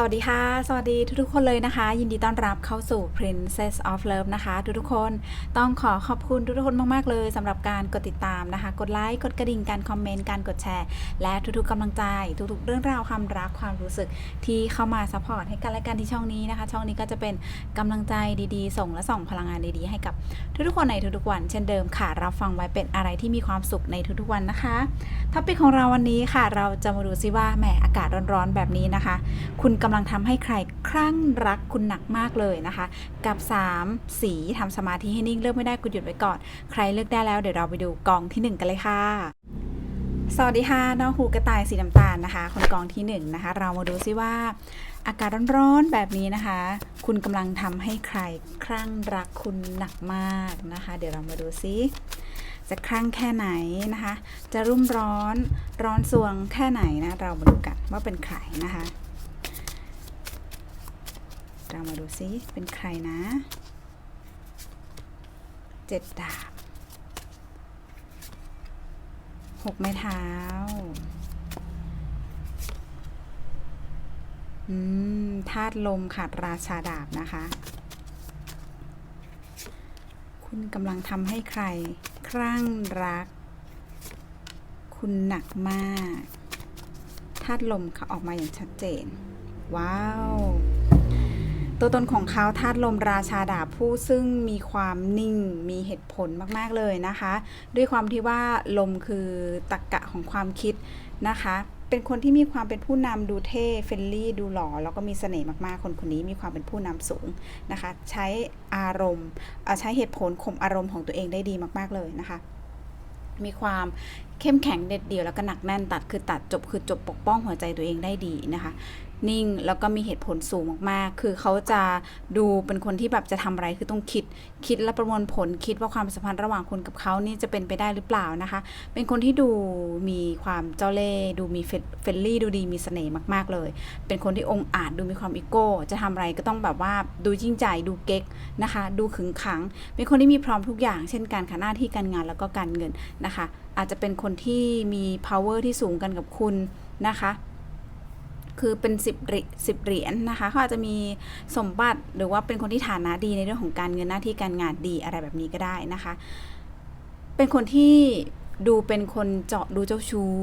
สวัสดีค่ะ สวัสดีทุกๆคนเลยนะคะ ยินดีต้อนรับเข้าสู่ Princess of Love นะคะ ทุกๆคนต้องขอขอบคุณทุกๆคนมากๆเลยสำหรับการกดติดตามนะคะ กดไลค์กดกระดิ่งการคอมเมนต์การกดแชร์ และทุกๆกำลังใจ ทุกๆ เรื่องราวความรักความรู้สึกที่เข้ามาซัพพอร์ตให้กันและกันที่ช่องนี้นะคะ ช่องนี้ก็จะเป็นกำลังใจดีๆ ส่งและส่องพลังงานดีๆให้กับทุกๆคนในทุกๆวัน เช่นเดิมค่ะ รับฟังไว้เป็นอะไรที่มีความสุขในทุกๆวันนะคะท็อปิกของเราวันนี้ค่ะ เราจะมาดูซิว่าแหมอากาศร้อนๆแบบนี้นะคะ คุณกำลังทำให้ใครคลั่งรักคุณหนักมากเลยนะคะ กับ 3 สีทำสมาธิให้นิ่งเลือกไม่ได้คุณหยุดไว้ก่อน ใครเลือกได้แล้วเดี๋ยวเราไปดูกองที่ 1 กันเลยค่ะสวัสดีค่ะน้องหูกระต่ายสีน้ำตาลนะคะ คนกองที่1นะคะ เรามาดูซิว่า อากาศร้อนๆแบบนี้นะคะ คุณกำลังทำให้ใครคลั่งรักคุณหนักมากนะคะ เดี๋ยวเรามาดูซิจะคลั่งแค่ไหนนะคะ จะรุ่มร้อนร้อนสวงแค่ไหนนะ เรามาดูกันว่าเป็นใครนะคะ เรามาดูซิเป็นใครนะเจ็ดดาบหกไม้เท้า อืมธาตุลมขาดราชาดาบนะคะ คุณกำลังทำให้ใครครั่งรัก คุณหนักมาก ธาตุลมเขาออกมาอย่างชัดเจน ว้าว ตัวตนของเขาธาตุลมราชาดาบผู้ซึ่งมีความนิ่งมีเหตุผลมากๆเลยนะคะ ด้วยความที่ว่าลมคือตรกกะของความคิดนะคะ เป็นคนที่มีความเป็นผู้นำดูเท่เฟรนลี่ดูหล่อแล้วก็มีเสน่ห์มากๆ คนคนนี้มีความเป็นผู้นำสูงนะคะ ใช้อารมณ์ใช้เหตุผลข่มอารมณ์ของตัวเองได้ดีมากๆเลยนะคะมีความ เข้มแข็งเด็ดเดี่ยวแล้วก็หนักแน่นตัดคือตัดจบคือจบปกป้องหัวใจตัวเองได้ดีนะคะ นิ่งแล้วก็มีเหตุผลสูงมากๆ คือเขาจะดูเป็นคนที่แบบจะทำอะไรคือต้องคิด คิดและประมวลผลคิดว่าความสัมพันธ์ระหว่างคุณกับเขานี่จะเป็นไปได้หรือเปล่านะคะ เป็นคนที่ดูมีความเจ้าเล่ห์ดูมีเฟรนลี่ดูดีมีเสน่ห์มากๆเลย เป็นคนที่องอาจดูมีความอีโก้ จะทำอะไรก็ต้องแบบว่าดูยิ่งใหญ่ดูเก๊กนะคะ ดูขึงขัง เป็นคนที่มีพร้อมทุกอย่างเช่นการค่ะหน้าที่การงานแล้วก็การเงินนะคะ อาจจะเป็นคนที่มี power ที่สูงกันกับคุณนะคะคือเป็นสิบเหรียญสิบเหรียญนะคะเขาอาจจะมีสมบัติหรือว่าเป็นคนที่ฐานะดีในเรื่องของการเงินหน้าที่การงานดีอะไรแบบนี้ก็ได้นะคะ เป็นคนที่ดูเป็นคนเจาะดูเจ้าชู้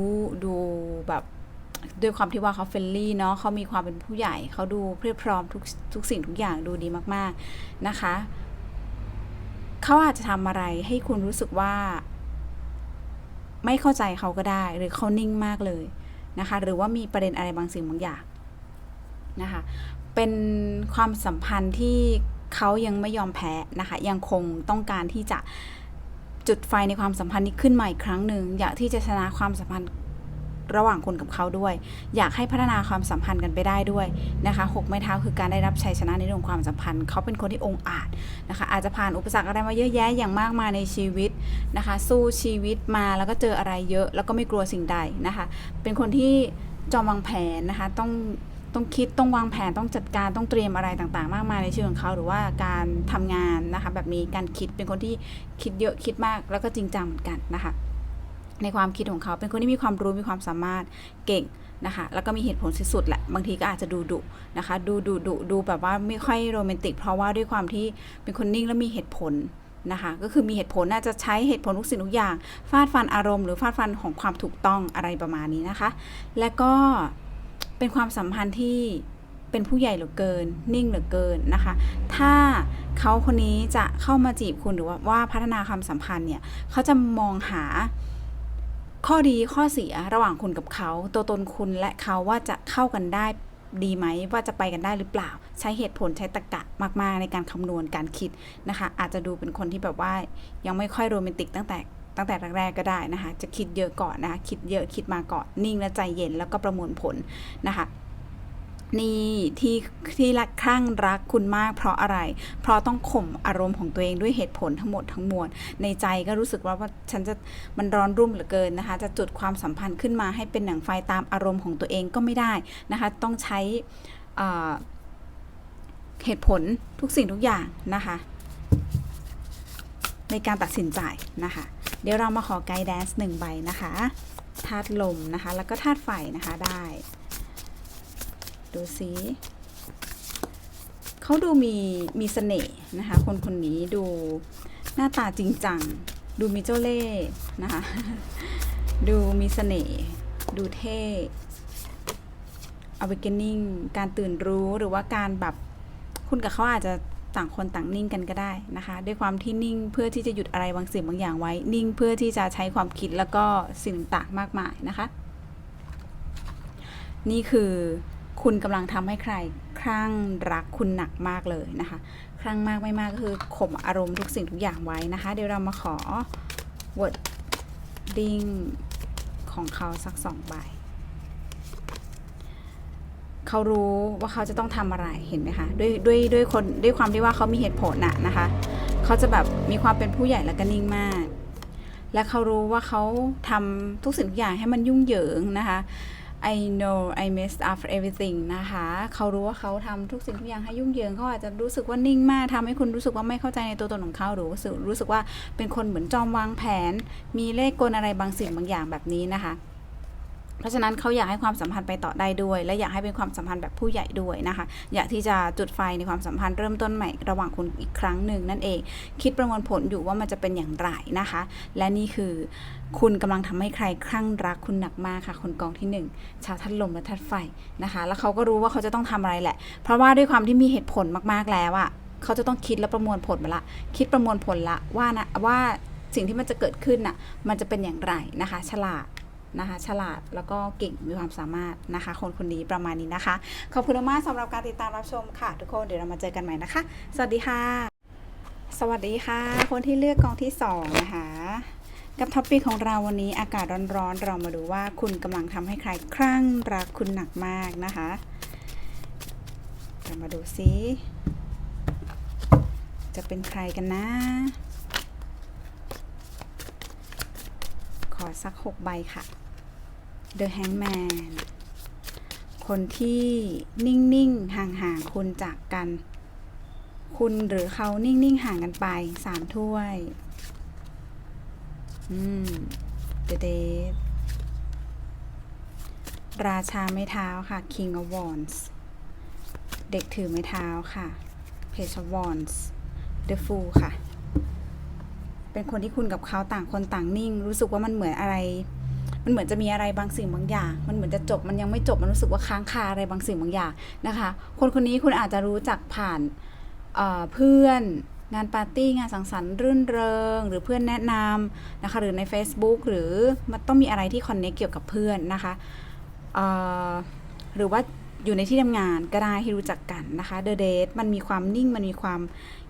ดูแบบด้วยความที่ว่าเขาเฟรนลี่เนาะเขามีความเป็นผู้ใหญ่เขาดูเพียบพร้อมทุกทุกสิ่งทุกอย่างดูดีมาก ๆนะคะ เขาอาจจะทำอะไรให้คุณรู้สึกว่า ไม่เข้าใจเขาก็ได้ หรือเขานิ่งมากเลยนะคะ หรือว่ามีประเด็นอะไรบางสิ่งบางอย่างนะคะ เป็นความสัมพันธ์ที่เขายังไม่ยอมแพ้นะคะ ยังคงต้องการที่จะจุดไฟในความสัมพันธ์นี้ขึ้นมาอีกครั้งหนึ่งอยากที่จะชนะความสัมพันธ์ ระหว่างคุณกับเขาด้วย อยากให้พัฒนาความสัมพันธ์กันไปได้ด้วยนะคะหกไม้เท้าคือการได้รับชัยชนะในเรื่องความสัมพันธ์ เขาเป็นคนที่องอาจนะคะอาจจะผ่านอุปสรรคอะไรมาเยอะแยะอย่างมากมายในชีวิตนะคะ สู้ชีวิตมาแล้วก็เจออะไรเยอะ แล้วก็ไม่กลัวสิ่งใดนะคะ เป็นคนที่จอมวางแผนนะคะต้องต้องคิดต้องวางแผนต้องจัดการต้องเตรียมอะไรต่างๆ มากมายในชีวิตของเขาหรือว่าการทำงานนะคะแบบนี้การคิดเป็นคนที่คิดเยอะคิดมากแล้วก็จริงจังเหมือนกันนะคะ ในความคิดของเขา เป็นคนที่มีความรู้มีความสามารถเก่งนะคะแล้วก็มีเหตุผลสุดๆแหละ บางทีก็อาจจะดูดุนะคะ ดูดุดุดูแบบว่าไม่ค่อยโรแมนติก เพราะว่าด้วยความที่เป็นคนนิ่งและมีเหตุผลนะคะก็คือมีเหตุผลน่าจะใช้เหตุผลทุกสิ่งทุกอย่าง ฟาดฟันอารมณ์หรือฟาดฟันของความถูกต้องอะไรประมาณนี้นะคะ และก็เป็นความสัมพันธ์ที่เป็นผู้ใหญ่เหลือเกิน นิ่งเหลือเกินนะคะ ถ้าเขาคนนี้จะเข้ามาจีบคุณหรือว่าว่าพัฒนาความสัมพันธ์เนี่ยเขาจะมองหา ข้อดีข้อเสียระหว่างคุณกับเขา ตัวตนคุณและเขาว่าจะเข้ากันได้ดีไหมว่าจะไปกันได้หรือเปล่า ใช้เหตุผลใช้ตรรกะมาก ๆ ในการคำนวณการคิดนะคะ อาจจะดูเป็นคนที่แบบว่ายังไม่ค่อยโรแมนติกตั้งแต่ตั้งแต่แรกๆก็ได้นะคะ จะคิดเยอะก่อนนะคะ คิดเยอะคิดมาก่อน นิ่งและใจเย็นแล้วก็ประมวลผลนะคะ นี่ที่ที่รักคลั่งรักคุณมากเพราะอะไร เพราะต้องข่มอารมณ์ของตัวเองด้วยเหตุผลทั้งหมดทั้งมวล ในใจก็รู้สึกว่าว่าฉันจะมันร้อนรุ่มเหลือเกินนะคะ จะจุดความสัมพันธ์ขึ้นมาให้เป็นหนังไฟตามอารมณ์ของตัวเองก็ไม่ได้นะคะ ต้องใช้เหตุผลทุกสิ่งทุกอย่างนะคะ ในการตัดสินใจนะคะ เดี๋ยวเรามาขอไกด์แดนซ์หนึ่งใบนะคะธาตุลมนะคะ แล้วก็ธาตุไฟนะคะได้ ดูสิเขาดูมีมีเสน่ห์นะคะ คนคนนี้ดูหน้าตาจริงจัง ดูมีเจ้าเล่ห์นะคะ ดูมีเสน่ห์ดูเท่ awakening การตื่นรู้หรือว่าการแบบคุณกับเขาอาจจะต่างคนต่างนิ่งกันก็ได้นะคะ ด้วยความที่นิ่งเพื่อที่จะหยุดอะไรบางสิ่งบางอย่างไว้ นิ่งเพื่อที่จะใช้ความคิดแล้วก็สิ่งต่างมากมายนะคะ นี่คือ คุณกำลังทำให้ใครคลั่งรักคุณหนักมากเลยนะคะคลั่งมากไม่มากก็คือข่มอารมณ์ทุกสิ่งทุกอย่างไว้นะคะ เดี๋ยวเรามาขอ wording ของเขาสักสองใบเขารู้ว่าเขาจะต้องทำอะไรเห็นไหมคะด้วยด้วยด้วยคนด้วยความที่ว่าเขามีเหตุผลน่ะนะคะเขาจะแบบมีความเป็นผู้ใหญ่และก็นิ่งมาก และเขารู้ว่าเขาทำทุกสิ่งทุกอย่างให้มันยุ่งเหยิงนะคะ I know I messed up everything นะคะ เขารู้ว่าเขาทำทุกสิ่งทุกอย่างให้ยุ่งเหยิงเขาอาจจะรู้สึกว่านิ่งมากทำให้คุณรู้สึกว่าไม่เข้าใจในตัวตนของเขาหรือรู้สึกรู้สึกว่าเป็นคนเหมือนจอมวางแผน มีเลขกลอะไรบางสิ่งบางอย่างแบบนี้นะคะ ราะฉะนั้นเขาอยากให้ความสัมพันธ์ไปต่อได้ด้วย และอยากให้เป็นความสัมพันธ์แบบผู้ใหญ่ด้วยนะคะ อยากที่จะจุดไฟในความสัมพันธ์เริ่มต้นใหม่ระหว่างคุณอีกครั้งหนึ่งนั่นเอง คิดประมวลผลอยู่ว่ามันจะเป็นอย่างไรนะคะ และนี่คือคุณกำลังทำให้ใครคลั่งรักคุณหนักมากค่ะ คนกองที่หนึ่งชาวทัดลมและทัดไฟนะคะ แล้วเขาก็รู้ว่าเขาจะต้องทำอะไรแหละ เพราะว่าด้วยความที่มีเหตุผลมากๆแล้วอะเขาจะต้องคิดและประมวลผลมาละ คิดประมวลผลละว่านะว่าสิ่งที่มันจะเกิดขึ้นน่ะ มันจะเป็นอย่างไรนะคะ ฉลาด นะคะฉลาดแล้วก็เก่งมีความสามารถนะคะ คนคนนี้ประมาณนี้นะคะ ขอบคุณมากสำหรับการติดตามรับชมค่ะ ทุกคนเดี๋ยวเรามาเจอกันใหม่นะคะ สวัสดีค่ะ สวัสดีค่ะ คนที่เลือกกองที่สองนะคะกับท็อปปี้ของเราวันนี้อากาศร้อนๆ เรามาดูว่าคุณกำลังทำให้ใครคลั่งรักคุณหนักมากนะคะเรามาดูซิ จะเป็นใครกันนะ ขอสักหกใบค่ะ The Hangman คนที่นิ่งๆ ห่างๆ คุณจากกัน คุณหรือเขานิ่งๆ ห่างกันไปสามถ้วย อืม The Dead ราชาไม้เท้าค่ะ King of Wands เด็กถือไม้เท้าค่ะ Page of Wands The Fool ค่ะ เป็นคนที่คุณกับเขาต่างคนต่างนิ่ง รู้สึกว่ามันเหมือนอะไร มันเหมือนจะมีอะไรบางสิ่งบางอย่าง มันเหมือนจะจบมันยังไม่จบมันรู้สึกว่าค้างคาอะไรบางสิ่งบางอย่างนะคะ คนคนนี้คุณอาจจะรู้จักผ่านเพื่อนงานปาร์ตี้งานสังสรรค์รื่นเริง หรือเพื่อนแนะนำนะคะ หรือใน Facebook หรือมันต้องมีอะไรที่คอนเน c เกี่ยวกับเพื่อนนะคะหรือว่าอยู่ในที่ทำงานก็ได้ที่รู้จักกันนะคะ The Date มันมีความนิ่งมันมีความ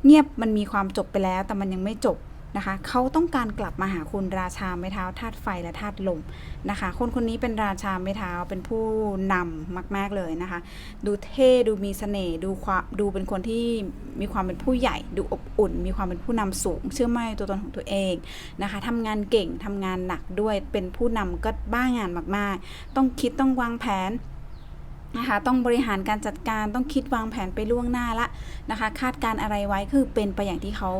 เงียบมันมีความจบไปแล้ว แต่มันยังไม่จบ นะคะเขาต้องการกลับมาหาคุณราชาไม้เท้าธาตุไฟและธาตุลมนะคะ คนคนนี้เป็นราชาไม้เท้าเป็นผู้นำมาก ๆเลยนะคะ ดูเท่ดูมีเสน่ห์ดูความดูเป็นคนที่มีความเป็นผู้ใหญ่ ดูอบอุ่น มีความเป็นผู้นำสูง เชื่อมั่นตัวตนของตัวเองนะคะทำงานเก่งทำงานหนักด้วยเป็นผู้นำก็บ้างานมาก ๆ ต้องคิดต้องวางแผนนะคะต้องบริหารการจัดการต้องคิดวางแผนไปล่วงหน้าละนะคะ คาดการอะไรไว้คือเป็นไปอย่างที่เขา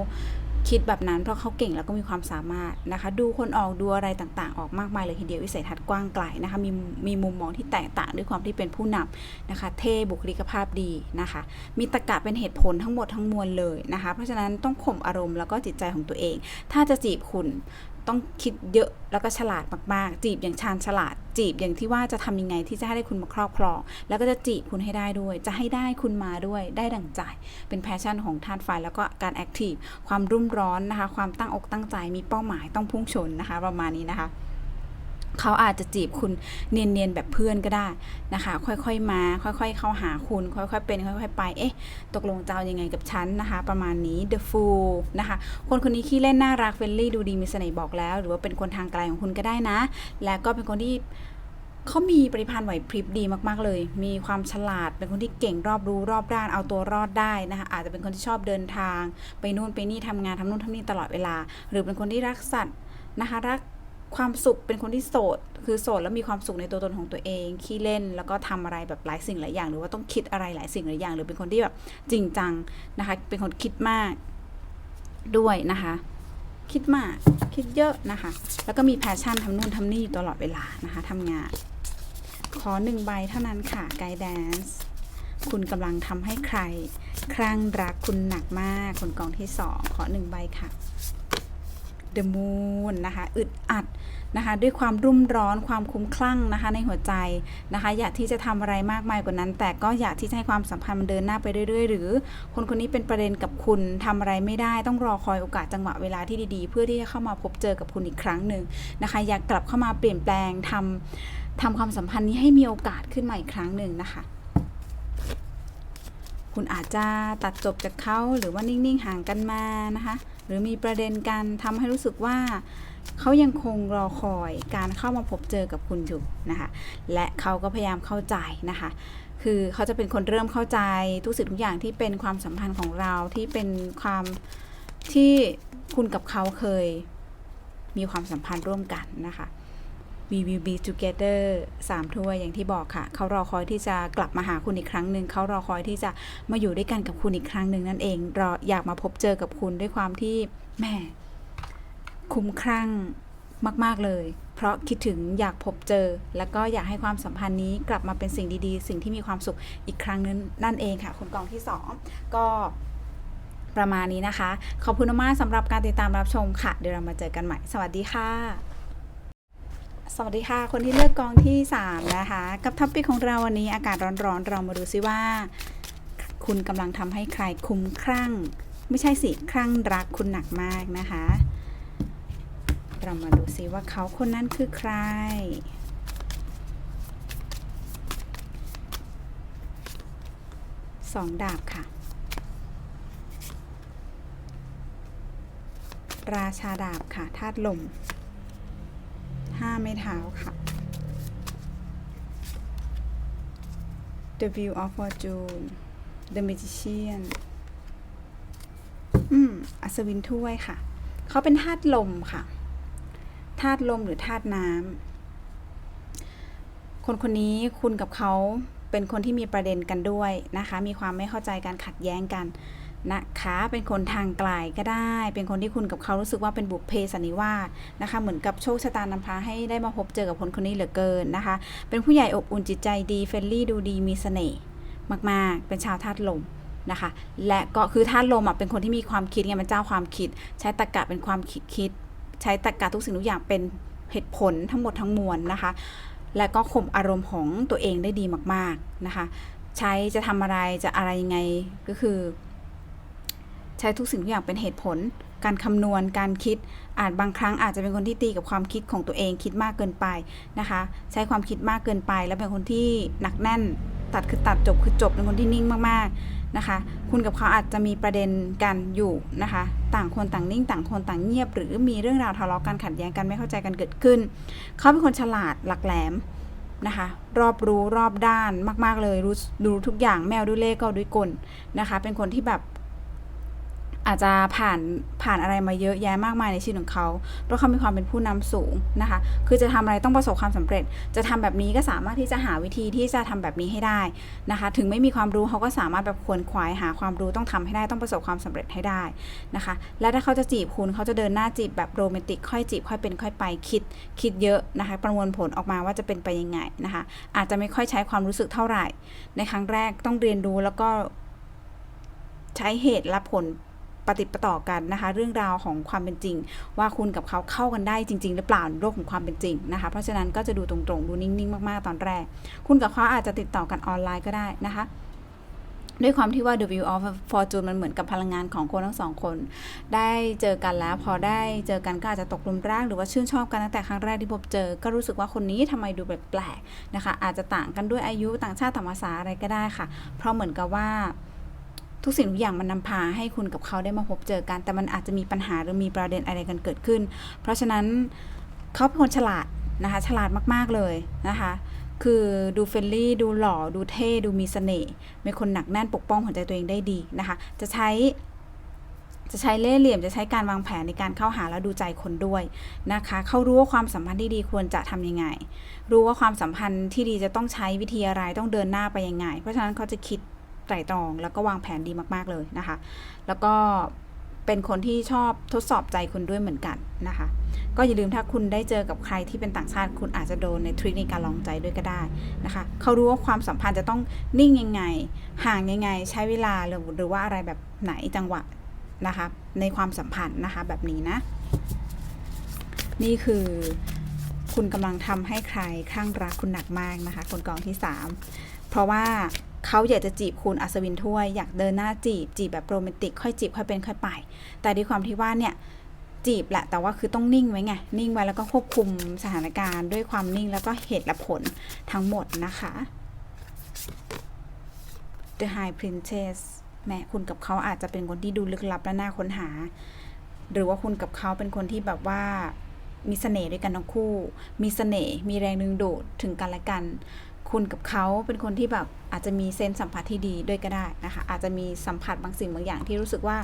คิดแบบนั้นเพราะเขาเก่งแล้วก็มีความสามารถนะคะ ดูคนออกดูอะไรต่างๆ ออกมากมายเลยทีเดียววิสัยทัศน์กว้างไกลนะคะมีมีมุมมองที่แตกต่างด้วยความที่เป็นผู้นำนะคะ เท่บุคลิกภาพดีนะคะ มีตรกะเป็นเหตุผลทั้งหมดทั้งมวลเลยนะคะ เพราะฉะนั้นต้องข่มอารมณ์แล้วก็จิตใจของตัวเอง ถ้าจะจีบคุณ ต้องคิดเยอะแล้วก็ฉลาดมากๆ จีบอย่างชาญฉลาด จีบอย่างที่ว่าจะทำยังไงที่จะให้ได้คุณมาครอบครอง แล้วก็จะจีบคุณให้ได้ด้วย จะให้ได้คุณมาด้วยได้ดั่งใจ เป็นแพชชั่นของธาตุไฟแล้วก็การแอคทีฟความรุ่มร้อนนะคะ ความตั้งอกตั้งใจมีเป้าหมายต้องพุ่งชนนะคะ ประมาณนี้นะคะ เขาอาจจะจีบคุณเนียนๆแบบเพื่อนก็ได้นะคะ ค่อยๆมา ค่อยๆเข้าหาคุณ ค่อยๆเป็น ค่อยๆไป เอ๊ะ ตกลงจะเอายังไงกับฉันนะคะ ประมาณนี้ The Fool นะคะ คนคนนี้ขี้เล่นน่ารักเฟรนลี่ดูดีมีเสน่ห์บอกแล้ว หรือว่าเป็นคนทางไกลของคุณก็ได้นะ และก็เป็นคนที่เขามีปริพันธ์ไหวพริบดีมาก ๆ เลย มีความฉลาด เป็นคนที่เก่งรอบรู้รอบด้าน เอาตัวรอดได้นะคะ อาจจะเป็นคนที่ชอบเดินทาง ไปนู่นไปนี่ทำงานทำนู่นทำนี่ตลอดเวลา หรือเป็นคนที่รักสัตว์นะคะ รัก ความสุขเป็นคนที่โสด คือโสดแล้วมีความสุขในตัวตนของตัวเองขี้เล่นแล้วก็ทำอะไรแบบหลายสิ่งหลายอย่าง หรือว่าต้องคิดอะไรหลายสิ่งหลายอย่าง หรือเป็นคนที่แบบจริงจังนะคะ เป็นคนคิดมากด้วยนะคะ คิดมากคิดเยอะนะคะ แล้วก็มีแพชชั่นทำนู่นทำนี่อยู่ตลอดเวลานะคะทำงาน ขอหนึ่งใบเท่านั้นค่ะไกด์แดนซ์คุณกำลังทำให้ใคร คลั่งรักคุณหนักมากคนกองที่สองขอหนึ่งใบค่ะ The Moon นะคะ อึดอัดนะคะ ด้วยความรุ่มร้อนความคุ้มคลั่งนะคะ ในหัวใจนะคะ อยากที่จะทำอะไรมากมายกว่านั้น แต่ก็อยากที่จะให้ความสัมพันธ์มันเดินหน้าไปเรื่อย ๆ หรือ คนคนนี้เป็นประเด็นกับคุณทำอะไรไม่ได้ ต้องรอคอยโอกาสจังหวะเวลาที่ดีๆ เพื่อที่จะเข้ามาพบเจอกับคุณอีกครั้งหนึ่งนะคะ อยากกลับเข้ามาเปลี่ยนแปลงทำทำความสัมพันธ์นี้ให้มีโอกาสขึ้นมาอีกครั้งหนึ่งนะคะคุณอาจจะตัดจบจากเขาหรือว่านิ่ง ๆ ห่างกันมานะคะ หรือมีประเด็นการทำให้รู้สึกว่าเขายังคงรอคอยการเข้ามาพบเจอกับคุณอยู่นะคะ และเขาก็พยายามเข้าใจนะคะ คือเขาจะเป็นคนเริ่มเข้าใจทุกสิ่งทุกอย่างที่เป็นความสัมพันธ์ของเราที่เป็นความที่คุณกับเขาเคยมีความสัมพันธ์ร่วมกันนะคะ we will be together สามถ้วยอย่างที่บอกค่ะ เขารอคอยที่จะกลับมาหาคุณอีกครั้งหนึ่ง เขารอคอยที่จะมาอยู่ด้วยกันกับคุณอีกครั้งหนึ่งนั่นเอง รออยากมาพบเจอกับคุณด้วยความที่แหม่คุ้มครั่งมาก ๆ เลย เพราะคิดถึงอยากพบเจอ แล้วก็อยากให้ความสัมพันธ์นี้กลับมาเป็นสิ่งดีๆ สิ่งที่มีความสุขอีกครั้งนึงนั่นเองค่ะ คนกองที่สองก็ประมาณนี้นะคะ ขอบคุณมากสำหรับการติดตามรับชมค่ะ เดี๋ยวเรามาเจอกันใหม่ สวัสดีค่ะ สวัสดีค่ะ คนที่เลือกกองที่ 3 นะคะ กับท็อปปิกของเราวันนี้อากาศร้อนๆ เรามาดูซิว่า คุณกำลังทำให้ใครคุ้มครั่ง ไม่ใช่สิครั่งรักคุณหนักมากนะคะ เรามาดูซิว่าเขาคนนั้นคือใคร สองดาบค่ะ ราชาดาบค่ะธาตุลม ห้าไม้เท้าค่ะ The View of Fortune The Magician อืม อัศวินถ้วยค่ะ เขาเป็นธาตุลมค่ะ ธาตุลมหรือธาตุน้ำ คนคนนี้คุณกับเขาเป็นคนที่มีประเด็นกันด้วยนะคะ มีความไม่เข้าใจกันขัดแย้งกัน นะคะ เป็นคนทางไกลก็ได้ เป็นคนที่คุณกับเขารู้สึกว่าเป็นบุพเพสันนิวาสนะคะ เหมือนกับโชคชะตานำพาให้ได้มาพบเจอกับคนคนนี้เหลือเกินนะคะ เป็นผู้ใหญ่อบอุ่นจิตใจดีเฟรนลี่ดูดีมีเสน่ห์มาก ๆ เป็นชาวธาตุลมนะคะ และก็คือธาตุลมอะเป็นคนที่มีความคิดไงเป็นเจ้าความคิด ใช้ตรรกะเป็นความคิดคิด ใช้ตรรกะทุกสิ่งทุกอย่างเป็นเหตุผลทั้งหมดทั้งมวลนะคะ และก็ข่มอารมณ์ของตัวเองได้ดีมาก ๆนะคะ ใช้จะทำอะไรจะอะไรยังไงก็คือ ใช้ทุกสิ่งทุกอย่างเป็นเหตุผล การคำนวณ การคิด อาจบางครั้งอาจจะเป็นคนที่ตีกับความคิดของตัวเองคิดมากเกินไปนะคะ ใช้ความคิดมากเกินไป แล้วเป็นคนที่หนักแน่น ตัดคือตัดจบคือจบเป็นคนที่นิ่งมากๆนะคะ คุณกับเขาอาจจะมีประเด็นกันอยู่นะคะ ต่างคนต่างนิ่ง ต่างคนต่างเงียบ หรือมีเรื่องราวทะเลาะกันขัดแย้งกันไม่เข้าใจกันเกิดขึ้น เขาเป็นคนฉลาดหลักแหลมนะคะรอบรู้รอบด้านมาก ๆ เลยรู้รู้ทุกอย่างแมวด้วยเล่ห์ก็ด้วยกลนะคะ เป็นคนที่แบบ อาจจะผ่านผ่านอะไรมาเยอะแยะมากมายในชีวิตของเขาเพราะเขามีความเป็นผู้นำสูงนะคะ คือจะทำอะไรต้องประสบความสำเร็จ จะทำแบบนี้ก็สามารถที่จะหาวิธีที่จะทำแบบนี้ให้ได้นะคะ ถึงไม่มีความรู้เขาก็สามารถแบบควนขวายหาความรู้ต้องทำให้ได้ต้องประสบความสำเร็จให้ได้นะคะ และถ้าเขาจะจีบคุณเขาจะเดินหน้าจีบแบบโรแมนติกค่อยจีบค่อยเป็นค่อยไปคิดคิดเยอะนะคะ ประมวลผลออกมาว่าจะเป็นไปยังไงนะคะ อาจจะไม่ค่อยใช้ความรู้สึกเท่าไหร่ ในครั้งแรกต้องเรียนรู้แล้วก็ใช้เหตุและผล ปฏิปต่อกันนะคะ เรื่องราวของความเป็นจริง ว่าคุณกับเขาเข้ากันได้จริง ๆ หรือเปล่าโลกของความเป็นจริงนะคะ เพราะฉะนั้นก็จะดูตรงๆ ดูนิ่ง ๆ มากๆ ตอนแรก คุณกับเขาอาจจะติดต่อกันออนไลน์ก็ได้นะคะด้วยความที่ว่า The View of Fortune มันเหมือนกับพลังงานของคนทั้งสองคน ได้เจอกันแล้วพอได้เจอกันก็อาจจะตกหลุมรักหรือว่าชื่นชอบกันตั้งแต่ครั้งแรกที่พบเจอ ก็รู้สึกว่าคนนี้ทำไมดูแปลกๆนะคะ อาจจะต่างกันด้วยอายุต่างชาติต่างภาษาอะไรก็ได้ค่ะ เพราะเหมือนกับว่า ทุกสิ่งทุกอย่างมันนำพาให้คุณกับเขาได้มาพบเจอกัน แต่มันอาจจะมีปัญหาหรือมีประเด็นอะไรกันเกิดขึ้น เพราะฉะนั้นเขาเป็นคนฉลาดนะคะฉลาดมากๆเลยนะคะ คือดูเฟรนลี่ ดูหล่อ ดูเท่ ดูมีเสน่ห์เป็นคนหนักแน่นปกป้องหัวใจตัวเองได้ดีนะคะ จะใช้จะใช้เล่ห์เหลี่ยมจะใช้การวางแผนในการเข้าหาแล้วดูใจคนด้วยนะคะเขารู้ว่าความสัมพันธ์ที่ดีควรจะทำยังไง รู้ว่าความสัมพันธ์ที่ดีจะต้องใช้วิธีอะไรต้องเดินหน้าไปยังไง เพราะฉะนั้นเขาจะคิด ไตรตรอง แล้วก็วางแผนดีมากๆเลยนะคะ แล้วก็เป็นคนที่ชอบทดสอบใจคุณด้วยเหมือนกันนะคะ ก็อย่าลืมถ้าคุณได้เจอกับใครที่เป็นต่างชาติ คุณอาจจะโดนในทริคในการลองใจด้วยก็ได้นะคะ เขารู้ว่าความสัมพันธ์จะต้องนิ่งยังไง ห่างยังไง ใช้เวลาหรือหรือว่าอะไรแบบไหนจังหวะนะคะ ในความสัมพันธ์นะคะแบบนี้นะ นี่คือคุณกำลังทำให้ใครคลั่งรักคุณหนักมากนะคะคนกองที่ 3 เพราะว่า เขาอยากจะจีบคุณอัศวินถ้วย อยากเดินหน้าจีบ จีบแบบโรแมนติกค่อยจีบค่อยเป็นค่อยไป แต่ด้วยความที่ว่าเนี่ยจีบแหละแต่ว่าคือต้องนิ่งไว้ไง นิ่งไว้แล้วก็ควบคุมสถานการณ์ด้วยความนิ่งแล้วก็เหตุและผลทั้งหมดนะคะ The High Princess แม้คุณกับเขาอาจจะเป็นคนที่ดูลึกลับและน่าค้นหา หรือว่าคุณกับเขาเป็นคนที่แบบว่ามีเสน่ห์ด้วยกันทั้งคู่ มีเสน่ห์มีแรงดึงดูดถึงกันและกัน คุณกับเขาเป็นคนที่แบบอาจจะมีเซนส์สัมผัสที่ดีด้วยก็ได้นะคะ อาจจะมีสัมผัสบางสิ่งบางอย่างที่รู้สึกว่า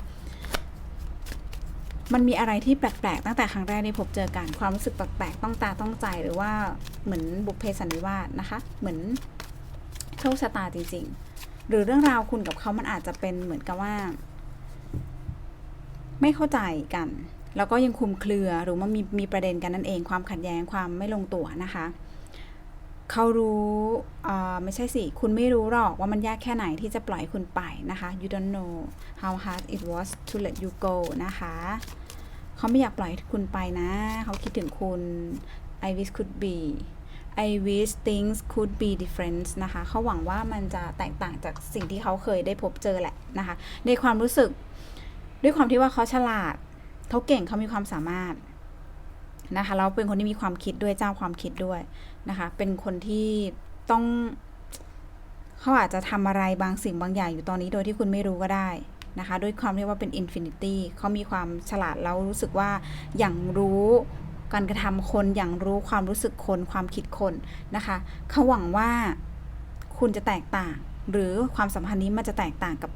มันมีอะไรที่แปลกๆ ตั้งแต่ครั้งแรกที่พบเจอกัน ความรู้สึกแปลกๆ ต้องตาต้องใจหรือว่าเหมือนบุพเพสันนิวาสนะคะ เหมือนโชคชะตาจริง ๆ หรือเรื่องราวคุณกับเขามันอาจจะเป็นเหมือนกับว่า ไม่เข้าใจกัน แล้วก็ยังคุมเครือหรือว่ามีมีประเด็นกันนั่นเอง ความขัดแย้งความไม่ลงตัวนะคะ เขารู้อ่าไม่ใช่สิ คุณไม่รู้หรอกว่ามันยากแค่ไหนที่จะปล่อยคุณไปนะคะ you don't know how hard it was to let you go นะคะ เขาไม่อยากปล่อยคุณไปนะ เขาคิดถึงคุณ I wish could be I wish things could be different นะคะ เขาหวังว่ามันจะแตกต่างจากสิ่งที่เขาเคยได้พบเจอแหละนะคะ ในความรู้สึก ด้วยความที่ว่าเขาฉลาด เขาเก่งเขามีความสามารถ นะคะแล้วเป็นคนที่มีความคิดด้วยเจ้าความคิดด้วยนะคะ เป็นคนที่ต้องเขาอาจจะทำอะไรบางสิ่งบางอย่างอยู่ตอนนี้โดยที่คุณไม่รู้ก็ได้นะคะด้วยความที่ว่าเป็นอินฟินิตี้เขามีความฉลาดแล้วรู้สึกว่าอย่างรู้การกระทำคนอย่างรู้ความรู้สึกคนความคิดคนนะคะเขาหวังว่าคุณจะแตกต่าง หรือความสัมพันธ์นี้มันจะแตกต่างกับ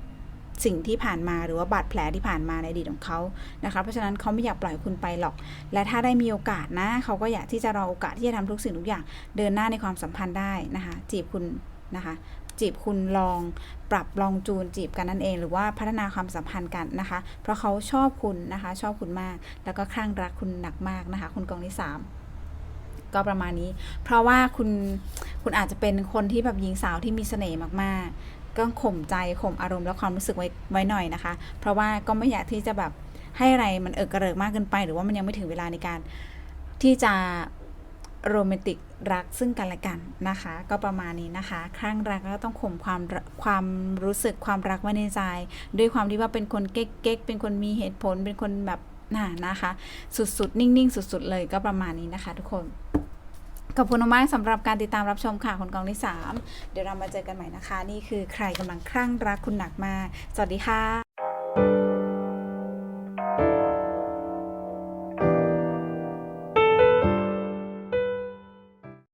สิ่งที่ผ่านมาหรือว่าบาดแผลที่ผ่านมาในอดีตของเขานะคะ เพราะฉะนั้นเขาไม่อยากปล่อยคุณไปหรอก และถ้าได้มีโอกาสนะเขาก็อยากที่จะรอโอกาสที่จะทำทุกสิ่งทุกอย่างเดินหน้าในความสัมพันธ์ได้นะคะ จีบคุณนะคะ จีบคุณลองปรับลองจูนจีบกันนั่นเอง หรือว่าพัฒนาความสัมพันธ์กันนะคะ เพราะเขาชอบคุณนะคะ ชอบคุณมาก แล้วก็คลั่งรักคุณหนักมากนะคะ คุณกองที่สามก็ประมาณนี้ เพราะว่าคุณคุณอาจจะเป็นคนที่แบบหญิงสาวที่มีเสน่ห์มากๆ ก็ข่มใจข่มอารมณ์และความรู้สึกไว้ไว้หน่อยนะคะ เพราะว่าก็ไม่อยากที่จะแบบให้อะไรมันเอิกกระเริกมากเกินไป หรือว่ามันยังไม่ถึงเวลาในการที่จะโรแมนติกรักซึ่งกันและกันนะคะ ก็ประมาณนี้นะคะครั้งรักก็ต้องข่มความความรู้สึกความรักไว้ในใจด้วยความที่ว่าเป็นคนเก๊กๆเป็นคนมีเหตุผลเป็นคนแบบน่านะคะ สุดๆ นิ่งๆ สุดๆ เลยก็ประมาณนี้นะคะ ทุกคน ขอบคุณมากสำหรับการติดตามรับชมค่ะคนกองที่ 3 เดี๋ยวเรามาเจอกันใหม่นะคะ นี่คือใครกำลังคลั่งรักคุณหนักมา สวัสดีค่ะ